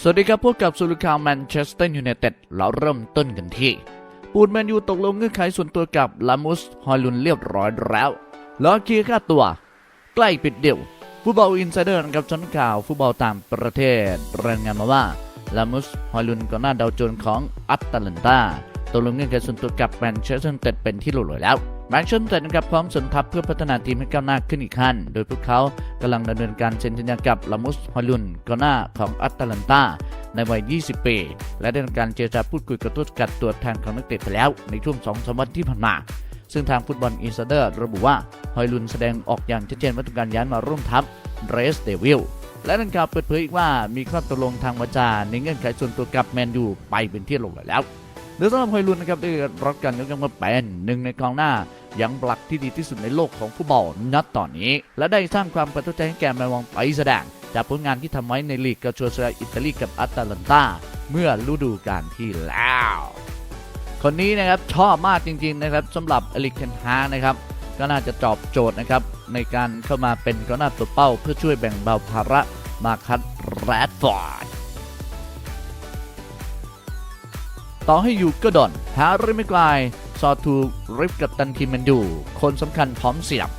สวัสดีครับพบกับสุลคาแมนเชสเตอร์ยูไนเต็ดเราเริ่มต้นกันที่ปูนแมนยูตกลงเงื่อนไขส่วนตัวกับลามุสฮอยลุนเรียบร้อยแล้วล้วเคลียร์ค่าตัว ใกล้ปิดเดี่ยวฟุตบอลอินไซเดอร์นะครับชั้นข่าวฟุตบอลต่างประเทศรายงานมาว่าลามุสฮอยลุนก่อนหน้าดาวโจนของอัตแลนตาตกลงเงื่อนไขส่วนตัวกับแมนเชสเตอร์ยูไนเต็ดเป็นที่เรียบร้อยแล้ว แมนเชสเตอร์นเต็ดนะครับพร้อมสนทัพเพื่อพัฒนาทีมให้ก้าวหน้าขึ้นอีกขั้น โดยพวกเขากำลังดำเนินการเซ็นสัญญากับลามุสฮอยลุนกอนหน้าของอัตแลนตาในวัย 20 ปี และได้ทำการเจรจาพูดคุยกับต้นสังกัดตัวแทนของนักเตะไปแล้วในช่วง2อสวันที่ผ่านมาซึ่งทางฟุตบอลอินไซเดอร์ระบุว่าฮอยลุนแสดงออกอย่างชัดเจนว่าต้องการย้ายมาร่วมทัพเรสเดวิลและนักข่าวเปิดเผยอีกว่ามีข้อตกลงทางวาจาในเงื่อนไขส่วนตัวกับแมนยูไปเป็นที่ลงแล้วโดยสำหรับฮอยลุนนะครับได้รับการยกย่องว่าเป็นหนึ่งในกองหน้า ยังบลักที่ดีที่สุดในโลกของฟุตบอลนัดตอนนี้ และได้สร้างความประทับใจให้แก่แมนวองไปแสดง จากผลงานที่ทำไว้ในลีกกาโชเซียอิตาลีกับอัตแลนตาเมื่อฤดูกาลที่แล้ว คนนี้นะครับชอบมากจริงๆนะครับสำหรับอลิกเทนฮานะครับก็น่าจะตอบโจทย์นะครับในการเข้ามาเป็นกองหน้าตัวเป้า เพื่อช่วยแบ่งเบาภาระมาคัดแรดฟอร์ดต่อให้อยู่ก็ดอนหาริไม่ไกล ซอทูริฟกับตันทีมแมนอยู่คนสำคัญพร้อมเสียบ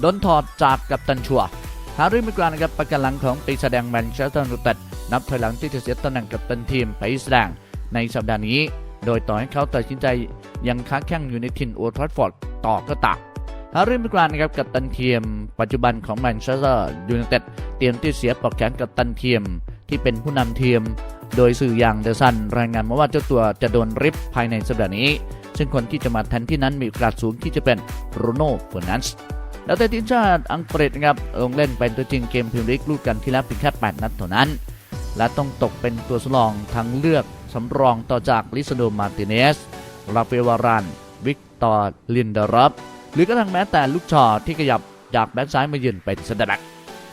โดนถอดจากกับตันชัวฮาริมิกรานะครับประกันหลังของปีแสดงแมนเชสเตอร์ยูไนเต็ดนับถอยหลังที่จะเสียตำแหน่งกับตันทีมไปแสดงในสัปดาห์นี้ โดยต่อให้เขาตัดสินใจยังค้าแข่งอยู่ในทินโอลด์แทราฟฟอร์ดต่อก็ตามฮาริมิกรานะครับกับตันทีมปัจจุบันของแมนเชสเตอร์ยูไนเต็ดเตรียมที่เสียปลอกแขนกับตันทีมที่เป็นผู้นำทีม โดยสื่ออย่างเดอะซันรายงานมาว่าเจ้าตัวจะโดนริบภายในสัปดาห์นี้ ซึ่งคนที่จะมาแทนที่นั้นมีโอกาสสูงที่จะเป็นโรโน่เฟอร์นันส์แล้วแต่ทีมชาติอังกฤษนะครับลงเล่นเป็นตัวจริงเกมพรีเมียร์ลีกฤดูกาลที่แล้วเพียงแค่8นัดเท่านั้น และต้องตกเป็นตัวสำรองทั้งเลือกสำรองต่อจากลิซาโดมาร์ติเนสราเฟวารันวิกตอร์ลินเดอรอฟหรือกระทั่งแม้แต่ลูกชอที่ขยับจากแบ็กซ้ายมายืนเป็นเซนเตอร์แบ็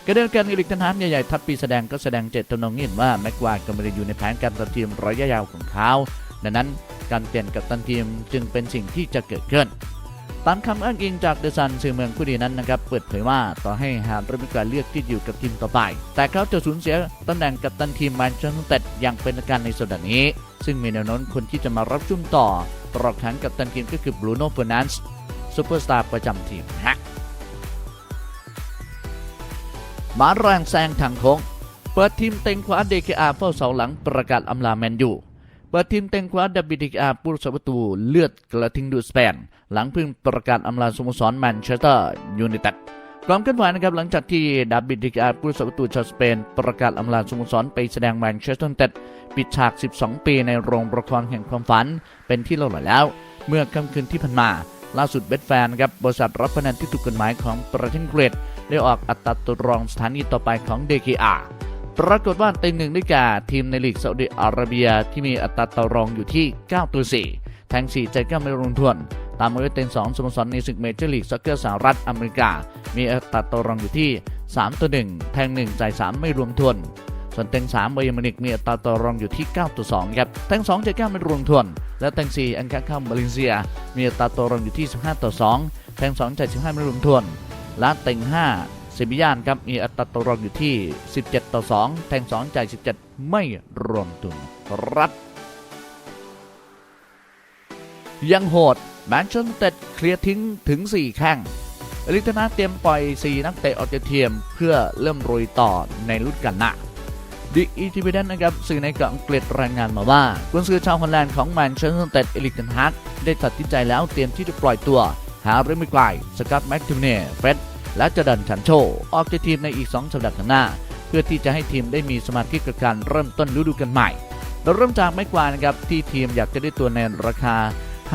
กกระเด็นการอีลิกทันฮานใหญ่ๆทัดปีแสดงก็แสดงเจตจำนงเห็นว่าแม็กควายก็ไม่ได้อยู่ในแผนการตัดทีมระยะยาวของเขาดังนั้นการเปลี่ยนกับตันทีมจึงเป็นสิ่งที่จะเกิดขึ้นตามคำอ้างอิงจากเดอะซันสื่อเมืองผู้ดีนั้นนะครับเปิดเผยว่าต่อให้ฮาร์ดมีการเลือกที่อยู่กับทีมต่อไป แต่เขาจะสูญเสียตำแหน่งกัปตันทีมแมนเชสเตอร์ยูไนเต็ดอย่างเป็นทาการในสัปดาห์นี้ ซึ่งมีแนวโน้มคนที่จะมารับชุ่มต่อตลอดทั้งกัปตันทีมก็คือบรูโน่เฟอร์นันส์ซูเปอร์สตาร์ประจำทีมฮะ มาแรงแซงทางโค้ง เปิดทีมเต็งขวาเดคอาเฝ้าเสาหลังประกาศอำลาแมนยูเปิดทีมเต็งคว้าดับบิดิอาผู้รักษาประตูเลือดกระทิงดูสเปน หลังเพิ่งประกาศอำลาสโมสรแมนเชสเตอร์ยูไนเต็ดความเคลื่อนไหวนะครับหลังจากที่ดับบิดิอาผู้รักษาประตูชาวสเปน ประกาศอำลาสโมสรไปแสดงแมนเชสเตอร์ยูไนเต็ดปิดฉาก 12 ปีในโรงละครแห่งความฝันเป็นที่เล่าหลายแล้ว เมื่อค่ำคืนที่ผ่านมา ล่าสุดเบทแฟนครับบริษัทรับพนันที่ถูกกฎหมายของประเทศอังกฤษได้ออกอัตราตัวรองสถานีต่อไปของ DKR ปรากฏว่าเต็งหนึ่งได้แก่ทีมในลีกซาอุดิอาระเบียที่มีอัตราต่อรองอยู่ที่ 9 ตัว 4 แทง 4 ใจก้าไม่ลงทุนตามมาด้วยเต็ง2สโมสรในศึกเมเจอร์ลีกซ็อกเกอร์สหรัฐอเมริกา มีอัตราต่อรองอยู่ที่ 3 ตัว 1 แทง 1 ใจ 3 ไม่รวมทุน ส่วนเต็ง3เบย์มินิกมีอัตราต่อรองอยู่ที่ 9.2 ครับแทง2ใจก้าไม่รวมทุนและแทง4อันคาคัมบาเลนเซีย มีอัตราต่อรองอยู่ที่ 15ต่อ2แทง2ใจ15ไม่รวมทุนและเต็ง5เซบิยานครับมีอัตราต่อรองอยู่ที่ 17ต่อ2แทง2จ่าย17 ไม่รวมทุนครับยังโหดแมนเชสเตอร์ยูไนเต็ดเคลียร์ทิ้งถึง 4 แข้งอลิทนาเตรียมปล่อย 4 นักเตะออกจากทีมเพื่อเริ่มรุยต่อในรุ่นกันหน้า ดิอีทีวีเดนนะครับสื่อในเกาะอังกฤษรายงานมาว่ากุนซือชาวฮอลแลนด์ของแมนเชสเตอร์ยูไนเต็ดเอลิกเทนฮากได้ตัดสินใจแล้วเตรียมที่จะปล่อยตัวหาเรมิกไกลสกัดแม็กทิมเน่เฟรดและจะดันชันโช ออกจากทีมในอีก 2 สัปดาห์ข้างหน้า เพื่อที่จะให้ทีมได้มีสมาธิกับการเริ่มต้นฤดูกาลใหม่เราเริ่มจากไม้กวานะครับที่ทีมอยากจะได้ตัวในราคา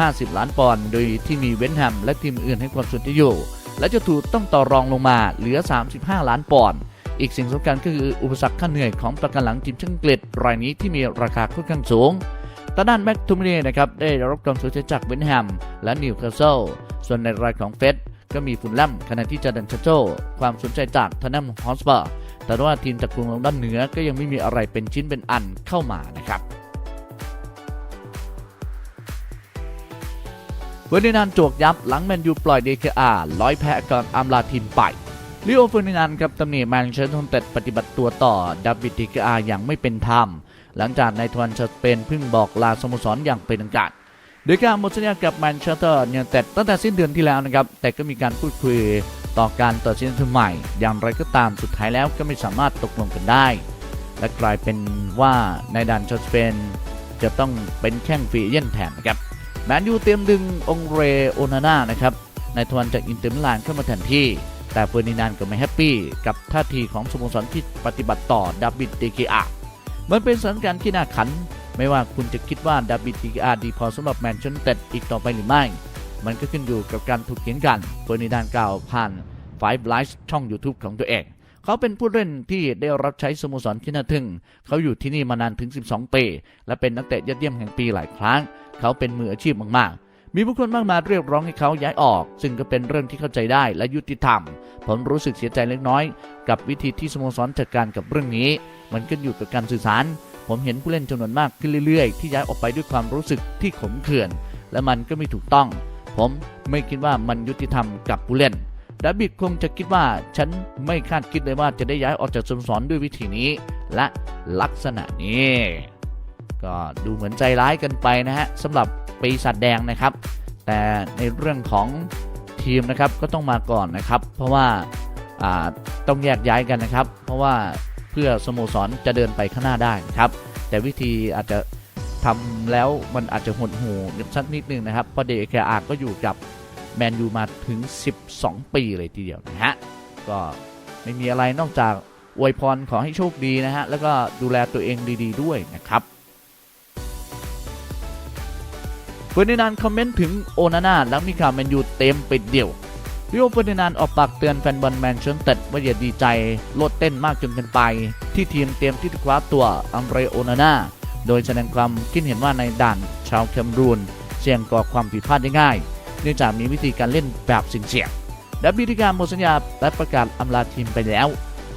50 ล้านปอนด์โดยที่มีเวนแฮมและทีมอื่นให้ความสนใจอยู่ และจะถูกต้องต่อรองลงมาเหลือ 35 ล้านปอนด์ อีกสิ่งสำคัญก็คืออุปสรรคค่าเหนื่อยของประกันหลังทีมชาติอังกฤษรายนี้ที่มีราคาค่อนข้างสูงตอนด้านแม็กทูมิเน่นะครับได้รับความสนใจจากเวนแฮมและนิวคาสเซิลส่วนในรายของเฟสก็มีฟุนลัมขณะที่จาดันชาโจความสนใจจากทนัมฮอสเปอร์แต่ว่าทีมจากกรุงลอนดอนเหนือก็ยังไม่มีอะไรเป็นชิ้นเป็นอันเข้ามานะครับเวอร์ดินานด์โจกยับหลังแมนยูปล่อยเดคอาร้อยแพ้ก่อนอำลาทีมไป ลิโอเฟอร์ดินานด์ครับตำหนิแมนเชสเตอร์ยูไนเต็ดปฏิบัติตัวต่อดับบิติกอาอย่างไม่เป็นธรรม หลังจากนายทวันสเปนเพิ่งบอกลาสโมสรอย่างเป็นทางการโดยการหมดสัญญากับแมนเชสเตอร์ยูไนเต็ดตั้งแต่สิ้นเดือนที่แล้วนะครับ แต่ก็มีการพูดคุยต่อการต่อสินทุนใหม่ อย่างไรก็ตามสุดท้ายแล้วก็ไม่สามารถตกลงกันได้ และกลายเป็นว่าในดันชสเปนจะต้องเป็นแข้งฟรีเอเย่นแทนนะครับแมนยูเตรียมดึงองเรโอนาน่านะครับนายทวันจากอินเตอร์มิลานเข้ามาแทนที่ แต่เฟอร์ดินานด์ก็ไม่แฮปปี้กับท่าทีของสโมสรที่ปฏิบัติต่อดาบิดเดเกอามันเป็นสถานการณ์ที่น่าขัน ไม่ว่าคุณจะคิดว่าดาบิดเดเกอาดีพอสำหรับแมนเชสเตอร์อีกต่อไปหรือไม่ มันก็ขึ้นอยู่กับการถูกเขียนกันเฟอร์ดินานด์กล่าวผ่าน Five l i v e ช่อง YouTube ของตัวเองเขาเป็นผู้เล่นที่ได้รับใช้สโมสรที่น่าทึ่ง เขาอยู่ที่นี่มานานถึง 12 ปี และเป็นนักเตะยอดเยี่ยมแห่งปีหลายครั้ง เขาเป็นมืออาชีพมากๆ มีผู้คนมากมายเรียกร้องให้เขาย้ายออก ซึ่งก็เป็นเรื่องที่เข้าใจได้และยุติธรรม ผมรู้สึกเสียใจเล็กน้อย กับวิธีที่สโมสรจัดการกับเรื่องนี้ มันขึ้นอยู่กับการสื่อสาร ผมเห็นผู้เล่นจำนวนมากขึ้นเรื่อยๆ ที่ย้ายออกไปด้วยความรู้สึกที่ขมขื่นและมันก็ไม่ถูกต้อง ผมไม่คิดว่ามันยุติธรรมกับผู้เล่นดาบิดคงจะคิดว่าฉันไม่คาดคิดเลยว่าจะได้ย้ายออกจากสโมสรด้วยวิธีนี้ และลักษณะนี้ ก็ดูเหมือนใจร้ายกันไปนะฮะสำหรับ ปีศาจแดงนะครับ แต่ในเรื่องของทีมนะครับก็ต้องมาก่อนนะครับ เพราะว่าต้องแยกย้ายกันนะครับ เพราะว่าเพื่อสโมสรจะเดินไปข้างหน้าได้นะครับ แต่วิธีอาจจะทำแล้วมันอาจจะหดหูสักนิดนึงนะครับเพราะเดคอาก็อยู่กับแมนยูมาถึง 12 ปีเลยทีเดียวนะฮะก็ไม่มีอะไรนอกจากอวยพรขอให้โชคดีนะฮะแล้วก็ดูแลตัวเองดี ๆด้วยนะครับ เฟอร์ดินานคอมเมนต์ถึงโอนาน่าหลังมีข่าวแมนยูเต็มไปเดี่ยวริโอเฟอร์ดินานออกปากเตือนแฟนบอลแมนเชสเตอร์ว่าอย่าดีใจโลดเต้นมากจนเกินไป ที่ทีมเตรียมที่จะคว้าตัวอัมเรโอนาน่าโดยแสดงความคิดเห็นว่าในด่านชาวแคมรูนเสี่ยงก่อความผิดพลาดได้ง่าย เนื่องจากมีวิธีการเล่นแบบเสี่ยงๆและวิธีการหมดสัญญาและประกาศอำลาทีมไปแล้ว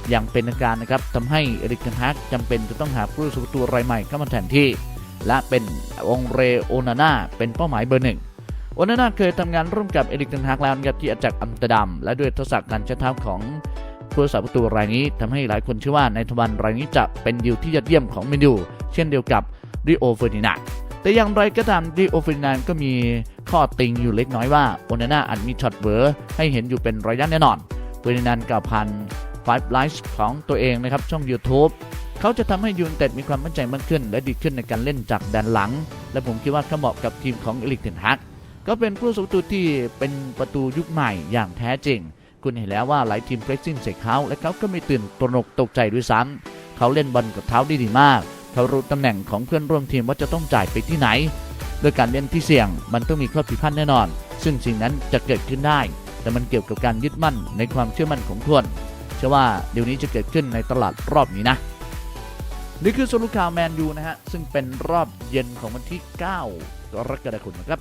อย่างเป็นทางการนะครับทำให้เอริกเทนฮากจำเป็นจะต้องหาผู้สมตัวรายใหม่เข้ามาแทนที่ และเป็นองเรโอนาน่าเป็นเป้าหมายเบอร์หนึ่งโอนาน่าเคยทำงานร่วมกับเอริกเทนฮากแล้วนะครับที่อาจากอัมสเตอร์ดัมและด้วยทักษะการใช้เท้าของผู้รักษาประตูรายนี้ทำให้หลายคนเชื่อว่าในทวันรายนี้จะเป็นดิวที่ยอดเยี่ยมของเมนูเช่นเดียวกับริโอเฟอร์ดินานแต่อย่างไรก็ตามดิโอเฟรนานด์ก็มีข้อติงอยู่เล็กน้อยว่าโอนาน่าอาจมีช็อตเวอร์ให้เห็นอยู่เป็นระยะแน่นอนเฟรนานด์กล่าวผ่าน Five Lives ของตัวเองนะครับช่อง YouTube เขาจะทำให้ยูนเต็ดมีความมั่นใจมากขึ้น และดีขึ้นในการเล่นจากแดนหลัง และผมคิดว่าเขาเหมาะกับทีมของเอลิกเทนฮักก็เป็นผู้สมตูที่เป็นประตูยุคใหม่อย่างแท้จริง คุณเห็นแล้วว่าหลายทีมเพรสซิ่งใส่เขาและเขาก็ไม่ตื่นตระหนกตกใจด้วยซ้ำเขาเล่นบอลกับเท้าได้ดีมาก เขารู้ตำแหน่งของเพื่อนร่วมทีมว่าจะต้องจ่ายไปที่ไหนโดยการเล่นที่เสี่ยงมันต้องมีข้อผิดพลาดแน่นอน ซึ่งสิ่งนั้นจะเกิดขึ้นได้ แต่มันเกี่ยวกับการยึดมั่นในความเชื่อมั่นของทุกคนเชื่อว่าเดี๋ยวนี้จะเกิดขึ้นในตลาดรอบนี้นะ นี่คือสรุปข่าวแมนยูนะฮะ ซึ่งเป็นรอบเย็นของวันที่ 9 กรกฎาคมนะครับ